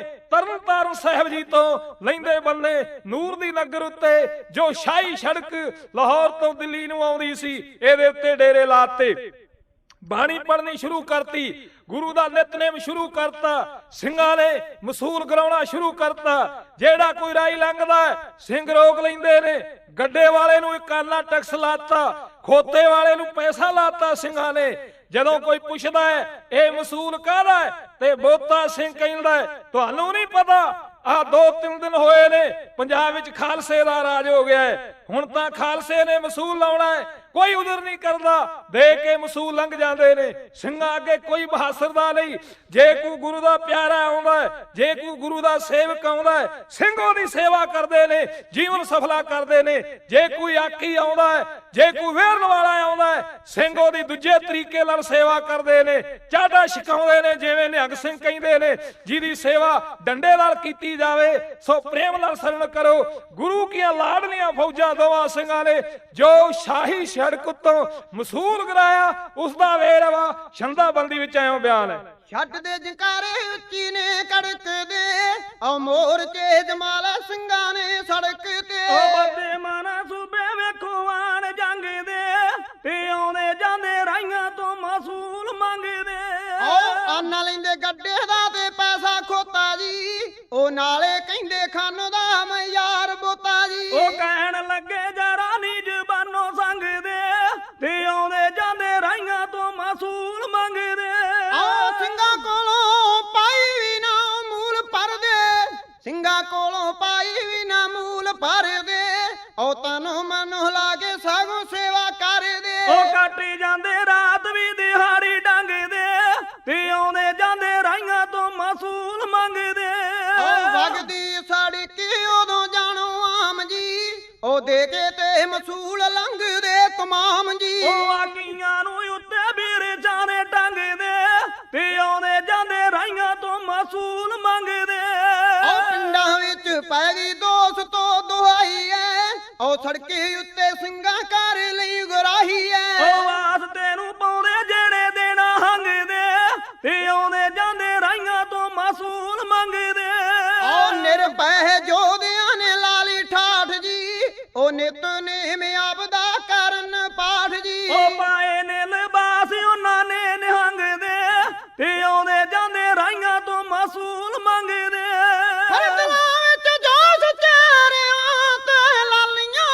ਤਰਨਤਾਰਨ ਸਾਹਿਬ ਜੀ ਤੋਂ ਲੈਂਦੇ ਬੰਨੇ ਨੂਰ ਦੀ ਨਗਰ ਉੱਤੇ, ਜੋ ਸ਼ਾਹੀ ਸੜਕ ਲਾਹੌਰ ਤੋਂ ਦਿੱਲੀ ਨੂੰ ਆਉਂਦੀ ਸੀ, ਇਹਦੇ ਉੱਤੇ ਡੇਰੇ ਲਾਤੇ। ਬਾਣੀ ਪੜ੍ਹਨੀ ਸ਼ੁਰੂ ਕਰਤੀ, ਗੁਰੂ ਦਾ ਨਿਤਨੇਮ ਸ਼ੁਰੂ ਕਰਤਾ, ਸਿੰਘਾਂ ਨੇ ਮਸੂਲ ਕਰਾਉਣਾ ਸ਼ੁਰੂ ਕਰਤਾ। ਜਿਹੜਾ ਕੋਈ ਰਾਈ ਲੰਘਦਾ ਸਿੰਘ ਰੋਕ ਲੈਂਦੇ ਨੇ। ਗੱਡੇ ਵਾਲੇ ਨੂੰ ਇਕਾਨਾ ਟੈਕਸ ਲਾਤਾ, ਖੋਤੇ ਵਾਲੇ ਨੂੰ ਪੈਸਾ ਲਾਤਾ ਸਿੰਘਾਂ ਨੇ। ਜਦੋਂ ਕੋਈ ਪੁੱਛਦਾ ਹੈ ਇਹ ਮਸੂਲ ਕਾਹਦਾ ਹੈ? ਤੇ ਬੋਤਾ ਸਿੰਘ ਕਹਿੰਦਾ ਹੈ, ਤੁਹਾਨੂੰ ਨਹੀਂ ਪਤਾ ਆ ਦੋ ਤਿੰਨ ਦਿਨ ਹੋਏ ਨੇ ਪੰਜਾਬ ਵਿੱਚ ਖਾਲਸੇ ਦਾ ਰਾਜ ਹੋ ਗਿਆ ਹੈ। ਹੁਣ ਤਾਂ ਖਾਲਸੇ ਨੇ ਮਸੂਲ ਲਾਉਣਾ ਹੈ ਕੋਈ ਉਧਰ ਨਹੀਂ ਕਰਦਾ ਦੇ ਕੇ ਮਸੂਲ ਲੰਘ ਜਾਂਦੇ ਨੇ। ਸਿੰਘਾਂ ਅੱਗੇ ਕੋਈ ਬਹਾਸਰਦਾ ਨਹੀਂ ਜੇ ਕੋਈ ਗੁਰੂ ਦਾ ਪਿਆਰਾ ਆਉਂਦਾ ਜੇ ਕੋਈ ਗੁਰੂ ਦਾ ਸੇਵਕ ਆਉਂਦਾ ਹੈ ਸਿੰਘ ਉਹਦੀ ਸੇਵਾ ਕਰਦੇ ਨੇ ਜੀਵਨ ਸਫਲਾ ਕਰਦੇ ਨੇ। ਜੇ ਕੋਈ ਆਖੀ ਆਉਂਦਾ ਹੈ ਜੇ ਕੋਈ ਵੇਰਨ ਵਾਲਾ ਆਉਂਦਾ ਸਿੰਘ ਉਹਦੀ ਦੂਜੇ ਤਰੀਕੇ ਨਾਲ ਸੇਵਾ ਕਰਦੇ ਨੇ ਚਾਡਾ ਛਕਾਉਂਦੇ ਨੇ ਜਿਵੇਂ ਨਿਹੰਗ ਸਿੰਘ ਕਹਿੰਦੇ ਨੇ ਜਿਹਦੀ ਸੇਵਾ ਡੰਡੇ ਨਾਲ ਕੀਤੀ ਜਾਵੇ ਸੋ ਪ੍ਰੇਮ ਨਾਲ ਸ਼ਰਨ ਕਰੋ ਗੁਰੂ ਕੀਆਂ ਲਾਡਲੀਆਂ ਫੌਜਾਂ ਦੋਵਾਂ ਸਿੰਘਾਂ ਨੇ ਜੋ ਸ਼ਾਹੀ ਸੜਕ ਉੱਤੋਂ ਮਸੂਲ ਕਰਾਇਆ ਉਸ ਦਾ ਵੇਰਵਾ ਛੰਦਾਬੰਦੀ ਵਿੱਚ ਐਵੇਂ ਬਿਆਨ ਹੈ। ਛੱਡ ਦੇ ਜੰਕਾਰੇ ਉੱਚੀ ਨੇ ਕੜਕਦੇ ਆ ਮੋਰਚੇ ਜਮਾਲ ਸਿੰਘਾਂ ਨੇ ਸੜਕ ਤੇ। ਉਹ ਬੱਦੇ ਮਾਨਾ ਜਾਂਦੇ ਰਾਈਆਂ ਤੋਂ ਮਸੂਲ ਮੰਗਦੇ। ਉਹ ਆਨਾ ਲੈਂਦੇ ਗੱਡੇ ਦਾ ਤੇ ਪੈਸਾ ਖੋਤਾ ਜੀ। ਉਹ ਨਾਲੇ ਕਹਿੰਦੇ ਖਾਨ ਦਾ ਮੈਂ ਯਾਰ ਬੋਤਾ ਜੀ। ਉਹ ਕਹਿਣ ਲੱਗੇ ਜਰਾ ਨੀ ਜ਼ਬਾਨੋਂ ਸੰਗਦੇ। ਤੇ ਆਉਂਦੇ ਜਾਂਦੇ ਰਾਈਆਂ ਤੋਂ ਮਸੂਲ ਮੰਗਦੇ। ਆ ਸਿੰਘਾਂ ਕੋਲੋਂ ਪਾਈ ਵੀ ਨਾ ਮੂਲ ਪਰਦੇ ਸਿੰਘਾਂ ਕੋਲੋਂ ਪਾਈ ਵੀ ਨਾ ਮੂਲ ਪਰਦੇ ਉਹ ਤਨੋ ਮਨੋ ਲਾ ਕੇ ਸਾਗੋਂ ਮੰਗਦੇ ਉਹ ਵਗਦੀ ਸਾੜੀ ਕੀ ਉਦੋਂ ਜਾਣੋ ਆਮ ਜੀ? ਉਹ ਦੇ ਕੇ ਤੇ ਮਸੂਲ ਲੰਘਦੇ ਤਮਾਮ ਜੀ। ਉਹ ਆਕੀਆਂ ਨੂੰ ਉੱਤੇ ਵੀਰੇ ਜਾਣੇ ਟੰਗਦੇ ਤੇ ਆਉਂਦੇ ਜਾਂਦੇ ਰਾਈਆਂ ਤੋਂ ਮਸੂਲ ਮੰਗਦੇ। ਉਹ ਪਿੰਡਾਂ ਵਿੱਚ ਪੈ ਗਈ ਦੋਸਤੋ ਦੁਹਾਈ ਐ। ਉਹ ਸੜਕੇ ਉੱਤੇ ਸਿੰਘਾਂ ਕਰ ਲਈ ਗੁਰਾਹੀ ਐ। ਉਹ ਉਹ ਨਿਤ ਨੇਮ ਆਪਦਾ ਕਰਨ ਪਾਠ ਜੀ। ਉਹ ਪਾਏ ਨੇ ਲਿਬਾਸ ਉਹਨਾਂ ਨੇ ਨਿਹੰਗਦੇ ਤੇ ਆਉਂਦੇ ਜਾਂਦੇ ਰਾਈਆਂ ਤੋਂ ਮਸੂਲ ਮੰਗਦੇ। ਹਰ ਦਿਲਾਂ ਵਿੱਚ ਜੋਸ਼ ਚਿਹਰਿਆਂ ਤੇ ਲਾਲੀਆਂ।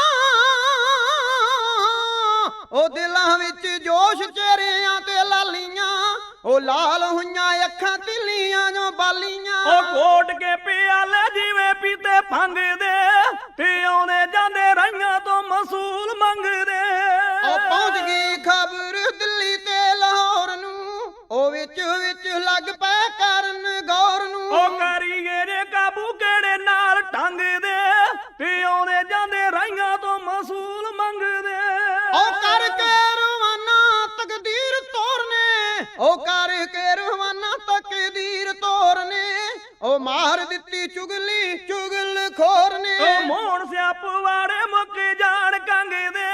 ਉਹ ਦਿਲਾਂ ਵਿੱਚ ਜੋਸ਼ ਚਿਹਰਿਆਂ ਤੇ ਲਾਲੀਆਂ। ਉਹ ਲਾਲ ਹੋਈਆਂ ਅੱਖਾਂ ਤਿੱਲੀਆਂ ਜੋ ਬਾਲੀਆਂ। ਉਹ ਕੋਟ ਕੇ ਪਿਆਲੇ ਜਿਵੇਂ ਪੀਤੇ ਭੰਗਦੇ ਉਹ ਕਰ ਕੇ ਰਵਾਨਾ ਤਕਦੀਰ ਤੋਰ ਨੇ ਓ ਮਾਰ ਦਿੱਤੀ ਚੁਗਲੀ ਚੁਗਲ ਖੋਰ ਨੇ ਓ ਮੋਣ ਸਿਆਪ ਵਾੜੇ ਮੁੱਕ ਜਾਣ ਕੰਗ ਦੇ।